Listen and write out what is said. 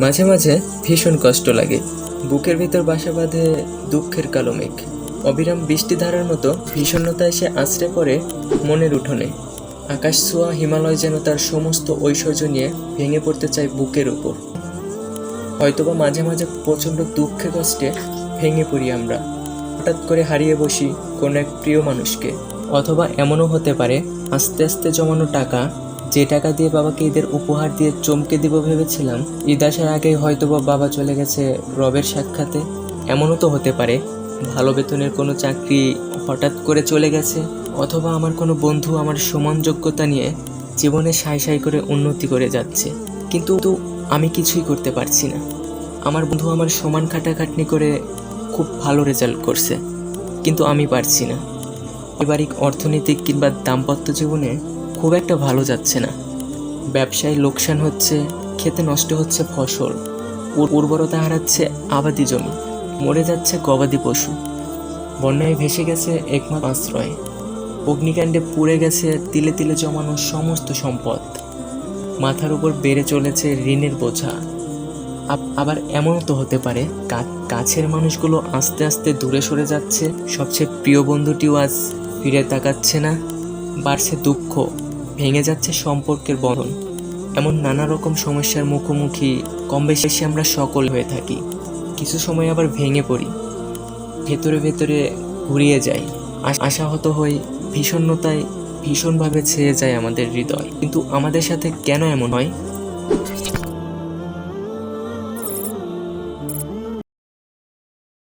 মাঝে মাঝে ভীষণ কষ্ট লাগে। বুকের ভিতর বাসা বাঁধে দুঃখের কালো মেঘ। অবিরাম বৃষ্টিধারার মতো বিষণ্ণতা এসে আছড়ে পড়ে মনের উঠোনে। আকাশ ছোঁয়া, হিমালয় যেন তার সমস্ত ঐশ্বর্য নিয়ে ভেঙে পড়তে চায় বুকের উপর। হয়তোবা মাঝে মাঝে প্রচণ্ড দুঃখে কষ্টে ভেঙে পড়ি আমরা। হঠাৎ করে হারিয়ে বসি কোনো এক প্রিয় মানুষকে। অথবা এমনও হতে পারে, আস্তে আস্তে জমানো টাকা যে টাকা দিয়ে বাবাকে ঈদের উপহার দিয়ে চমকে দিব ভেবেছিলাম, ঈদ আসার আগেই হয়তোবা বাবা চলে গেছে রবের সাক্ষাতে। এমনও তো হতে পারে, ভালো বেতনের কোনো চাকরি হঠাৎ করে চলে গেছে, অথবা আমার কোনো বন্ধু আমার সমান যোগ্যতা নিয়ে জীবনে সাই সাই করে উন্নতি করে যাচ্ছে। কিন্তু আমি কিছুই করতে পারছি না। আমার বন্ধু আমার সমান খাটাখাটনি করে খুব ভালো রেজাল্ট করছে, কিন্তু আমি পারছি না। পারিবারিক, অর্থনৈতিক কিংবা দাম্পত্য জীবনে খুব একটা ভালো যাচ্ছে না। ব্যবসায় লোকসান হচ্ছে, খেতে নষ্ট হচ্ছে ফসল। উর্বরতা হারাচ্ছে আবাদি জমি। মরে যাচ্ছে গবাদি পশু। বন্যায় ভেসে গেছে একমাত্র আশ্রয়। অগ্নিকাণ্ডে পুড়ে গেছে তিলে তিলে জমানো সমস্ত সম্পদ। মাথার উপর বেড়ে চলেছে ঋণের বোঝা। আব- আবার এমনও তো হতে পারে কাছের মানুষগুলো আস্তে আস্তে দূরে সরে যাচ্ছে। সবচেয়ে প্রিয় বন্ধুটিও আজ ফিরে তাকাচ্ছে না। বাড়ছে দুঃখ। ভেঙে যাচ্ছে সম্পর্কের বরণ এমন নানা রকম সমস্যার মুখোমুখি কম বেশি আমরা সকল হয়ে থাকি। কিছু সময় আবার ভেঙে পড়ি। ভেতরে ভেতরে ঘুরিয়ে যাই। আশাহত হই, ভীষণতায় ভীষণভাবে ছেয়ে যায় আমাদের হৃদয়। কিন্তু আমাদের সাথে কেন এমন হয়?